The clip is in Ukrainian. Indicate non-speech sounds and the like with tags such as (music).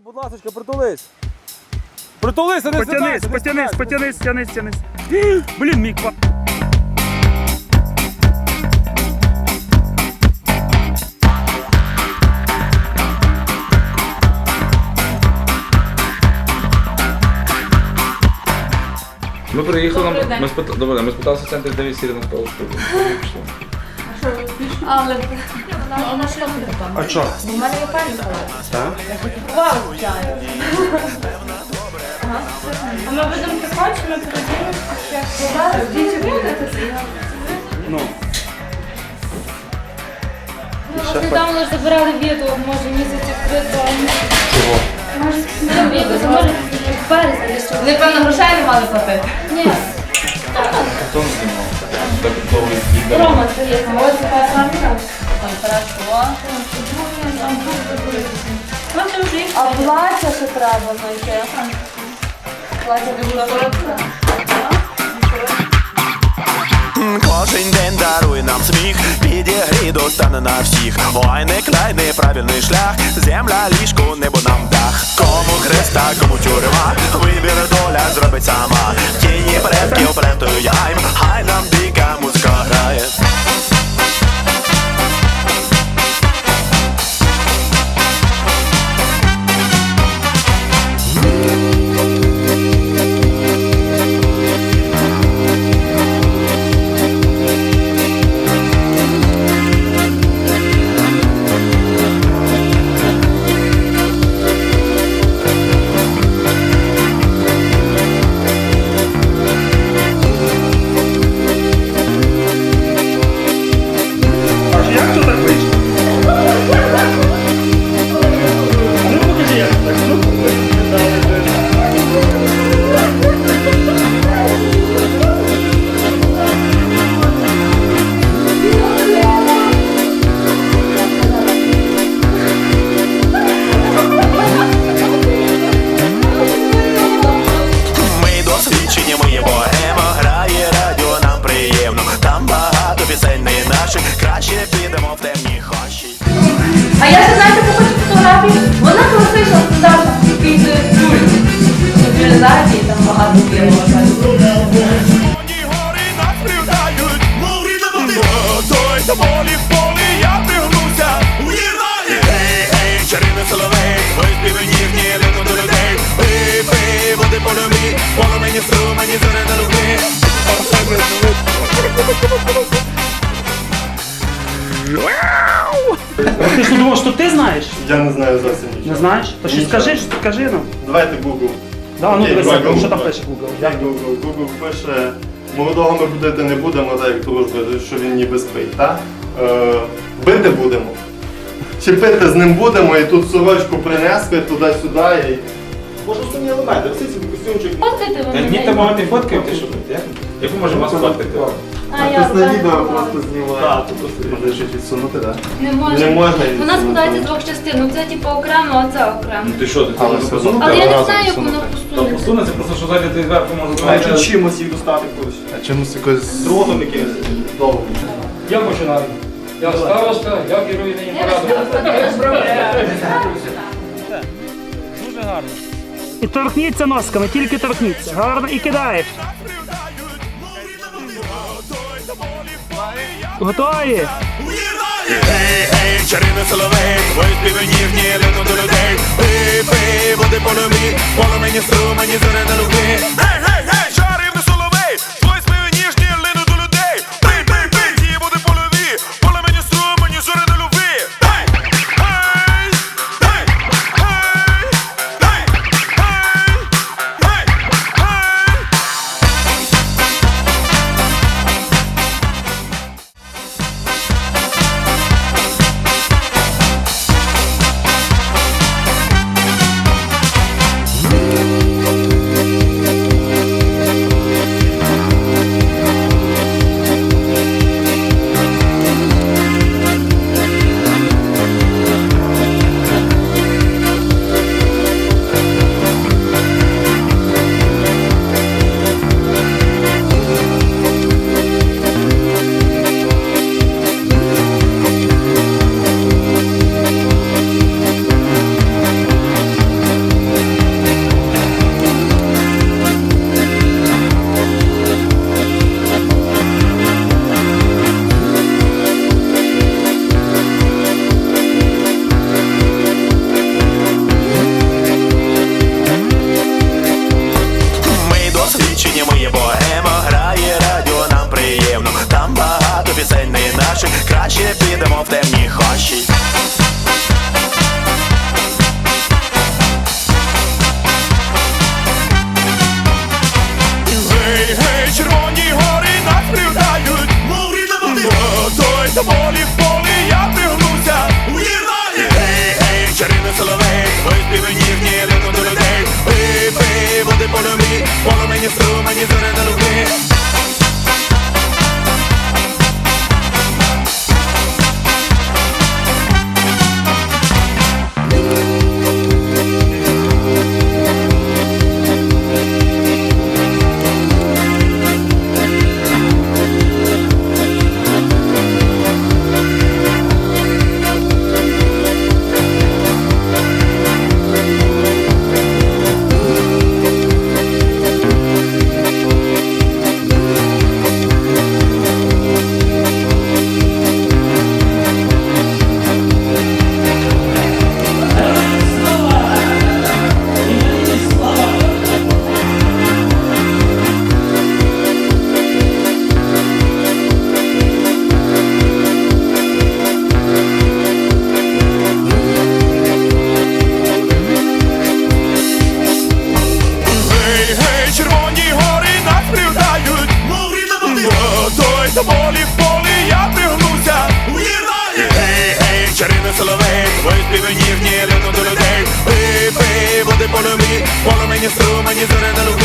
Будь ласка, притулись. Притулися, не Потянись, потянись, потянись, тянись, тянись. (gasps) Блін, мій ква. Ми приїхали, Добрий нам, день. ми, спит... Добре, ми спиталися в центрі, де весілля на столу. Але на там? А що? У мене є паніка. Так? Вау, чаю. А ми будемо чи ми ще? Діти будете? Ну. Ну, недавно ж забирали відео, може місяців три. Чого? Може, не відео, може в березні. Вони, певно, грошей не мали платити. Ні, Хто не знімав? Так довго відео. Рома, здається. Ось така самка. Там хорошо. А плаття ще треба знайти. Плаття було коротке. Кожен день дарує нам сміх, підігрій достане на всіх. Ой, не край неправильний шлях, земля, ліжко, небо нам дах. Кому хреста, кому тюрма, вибір доля зробить сама. Тіні предків плентою яйм, зоря на руки. а ти що думав, що ти знаєш? Я не знаю зовсім Не знаєш? То Нічого. скажи, скажи нам. Давайте Google. Да, ну дивися, давай, що там Google. пише Google. Як Google? Google пише, молодого ми будити не будемо, так як дружби, що він ніби спить, так? Е, бити будемо. Чи пити з ним будемо, і тут сорочку принесли туди-сюди і... Може основні елементи, всі ці костюмчик. Фоткайте ви Ні, мене. та мама ти фоткаєте, ти як? Як Яку можемо вас фоткати? А я Хтось на відео просто знімає. Так, тут просто лежить відсунути, так? Не можна. Не можна її Вона складається з двох частин. Ну це типу окремо, а це окремо. Ну ти що, ти Але це все посунути? Але я не знаю, як воно То посунеться. посунеться, просто що ззаді ти зверху може А якщо зробити. чимось їх достати кудись? А чимось якось... Другом якимось довгим. Я починаю. Я староста, я керую нині порадом. Дуже гарно. І торкніться носками, тільки торкніться. Гарно і кидаєш. Готові? Гей, гей, чарівний соловей, твої співи ніжні, лину до людей. Пий, пий, води польові, полумені струмені, зоря на руки. She. Струмені, зоре на гей